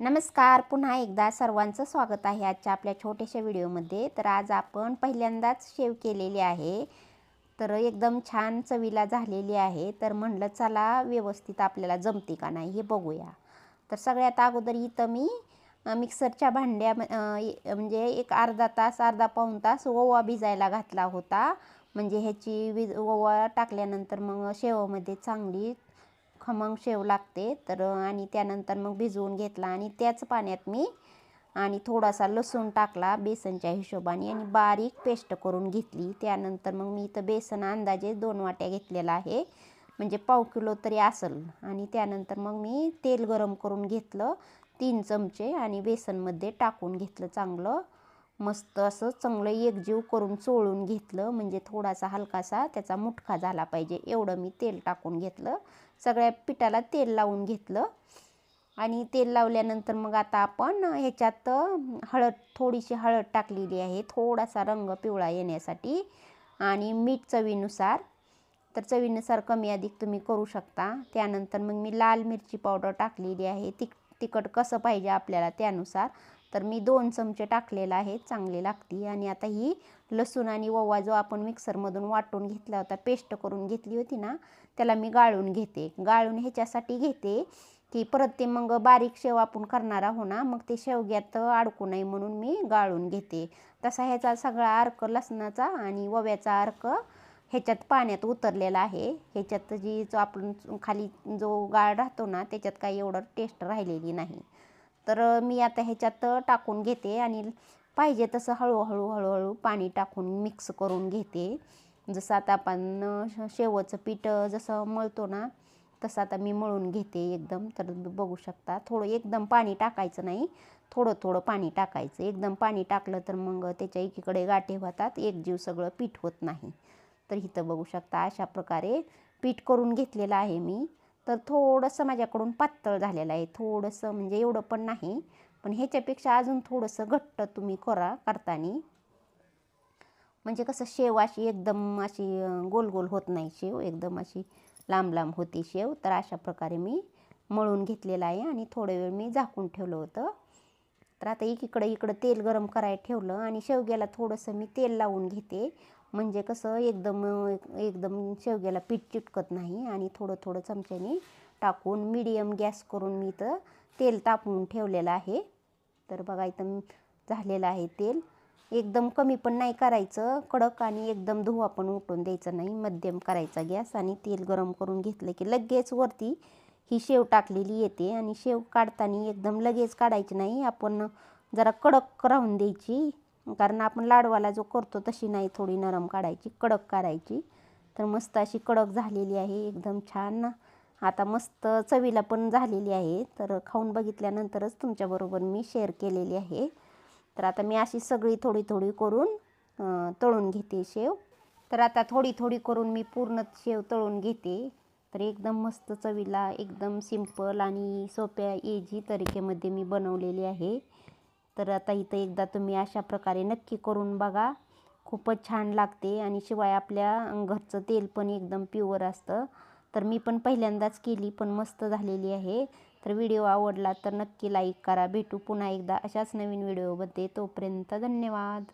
नमस्कार. पुन्हा एकदा सर्वांचं स्वागत आहे आजच्या आपल्या छोट्याशा व्हिडिओमध्ये. तर आज आपण पहिल्यांदाच शेव केलेली आहे. तर एकदम छान चवीला झालेली आहे. तर म्हणलं चला व्यवस्थित आपल्याला जमते का नाही हे बघूया. तर सगळ्यात अगोदर इथं मी मिक्सरच्या भांड्या म्हणजे एक अर्धा तास अर्धा पाऊण तास ओवा भिजायला घातला होता. म्हणजे ह्याची वि ओवा टाकल्यानंतर मग शेवामध्ये चांगली खमंग शेव लागते. तर आणि त्यानंतर मग भिजवून घेतला आणि त्याच पाण्यात मी आणि थोडासा लसूण टाकला बेसनच्या हिशोबाने आणि बारीक पेस्ट करून घेतली. त्यानंतर मग मी इथं बेसन अंदाजे दोन वाट्या घेतलेला आहे. म्हणजे पाव किलो तरी असेल. आणि त्यानंतर मग मी तेल गरम करून घेतलं तीन चमचे आणि बेसनमध्ये टाकून घेतलं चांगलं. मस्त असं चांगलं एकजीव करून चोळून घेतलं. म्हणजे थोडासा हलकासा त्याचा मुटखा झाला पाहिजे. एवढं मी तेल टाकून घेतलं. सगळ्या पिठाला तेल लावून घेतलं. आणि तेल लावल्यानंतर मग आता आपण ह्याच्यात हळद थोडीशी हळद टाकलेली आहे. थोडासा रंग पिवळा येण्यासाठी. आणि मीठ चवीनुसार. तर चवीनुसार कमी अधिक तुम्ही करू शकता. त्यानंतर मग मी लाल मिरची पावडर टाकलेली आहे. तिक तिखट कसं पाहिजे आपल्याला त्यानुसार. तर मी दोन चमचे टाकलेला आहे चांगली लागती आणि आता ही लसूण आणि ओवा जो आपण मिक्सरमधून वाटून घेतला होता पेस्ट करून घेतली होती ना त्याला मी गाळून घेते. गाळून ह्याच्यासाठी घेते की परत ते मग बारीक शेव आपण करणार आहो ना मग ते शेवग्यात अडकू नये म्हणून मी गाळून घेते. तसा ह्याचा सगळा अर्क लसणाचा आणि ओव्याचा अर्क ह्याच्यात पाण्यात उतरलेला आहे. ह्याच्यात जी जो आपण खाली जो गाळ राहतो ना त्याच्यात काही एवढं टेस्ट राहिलेली नाही. तर मी आता ह्याच्यात टाकून घेते आणि पाहिजे तसं हळूहळू हळूहळू पाणी टाकून मिक्स करून घेते. जसं आता आपण शेवचं पीठ जसं मळतो ना तसं आता मी मळून घेते एकदम. तर बघू शकता थोडं एकदम पाणी टाकायचं नाही थोडं थोडं पाणी टाकायचं. एकदम पाणी टाकलं तर मग त्याच्या एकीकडे गाठे होतात एक जीव सगळं पीठ होत नाही. तर इथं बघू शकता अशा प्रकारे पीठ करून घेतलेलं आहे मी. तर थोडंसं माझ्याकडून पातळ झालेलं आहे. थोडंसं म्हणजे एवढं पण नाही पण ह्याच्यापेक्षा अजून थोडंसं घट्ट तुम्ही करा करताना. म्हणजे कसं शेव अशी एकदम अशी गोल गोल होत नाही शेव एकदम अशी लांब लांब होती शेव. तर अशा प्रकारे मी मळून घेतलेलं आहे आणि थोडं वेळ मी झाकून ठेवलं होतं. तर आता एकीकडं इकडं तेल गरम करायला ठेवलं आणि शेवग्याला थोडंसं मी तेल लावून घेते. म्हणजे कसं एकदम एकदम शेवग्याला पीठ चिटकत नाही आणि थोडं थोडं चमच्याने टाकून मीडियम गॅस करून मी इथं तेल तापवून ठेवलेलं आहे. तर बघा इथं झालेलं आहे तेल. एकदम कमी पण नाही करायचं कडक आणि एकदम धुवा पण उठून द्यायचं नाही. मध्यम करायचा गॅस आणि तेल गरम करून घेतलं की लगेच वरती ही शेव टाकलेली येते आणि शेव काढताना एकदम लगेच काढायची नाही. आपण जरा कडक राहून द्यायची. कारण आपण लाडवाला जो करतो तशी नाही थोडी नरम काढायची कडक काढायची तर मस्त अशी कडक झालेली आहे एकदम छान. आता मस्त चवीला पण झालेली आहे. तर खाऊन बघितल्यानंतरच तुमच्याबरोबर मी शेअर केलेली आहे. तर आता मी अशी सगळी थोडी थोडी करून तळून घेते शेव. तर आता थोडी थोडी करून मी पूर्ण शेव तळून घेते. तर एकदम मस्त चवीला एकदम सिंपल आणि सोप्या एजी तरीकेमध्ये मी बनवलेली आहे. तर आता इथं एकदा तुम्ही अशा प्रकारे नक्की करून बघा. खूपच छान लागते आणि शिवाय आपल्या घरचं तेल पण एकदम प्युअर असतं. तर मी पण पहिल्यांदाच केली पण मस्त झालेली आहे. तर व्हिडिओ आवडला तर नक्की लाईक करा. भेटू पुन्हा एकदा अशाच नवीन व्हिडिओमध्ये तोपर्यंत धन्यवाद.